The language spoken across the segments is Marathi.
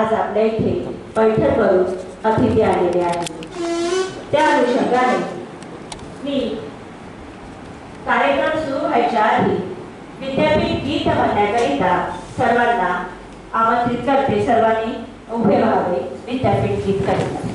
आज आपल्या इथे बैठक करून अतिथी आलेले आहेत. त्या अनुषंगाने मी कार्यक्रम सुरू व्हायच्या आधी विद्यापीठ गीत म्हणण्याकरिता सर्वांना आमंत्रित करते. सर्वांनी उभे व्हावे. विद्यापीठ गीत करिता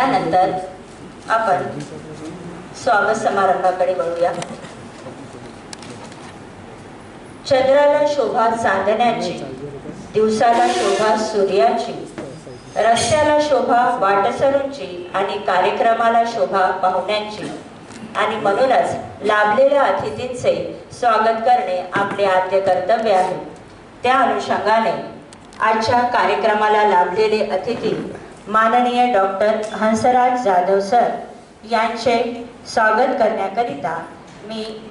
त्यानंतर आपण स्वागत समारंभाकडे वळूया. चंद्राला शोभा चांदण्याची दिवसाला शोभा सूर्याची रस्त्याला शोभा वाटसरूंची आणि कार्यक्रमाला शोभा पाहुण्यांची आणि म्हणूनच लाभलेल्या अतिथींचे स्वागत करणे आपले आद्य कर्तव्य आहे. त्या अनुषंगाने आजच्या कार्यक्रमाला लाभलेले अतिथी माननीय डॉक्टर हंसराज जाधव सर यांचे स्वागत करण्याकरिता मी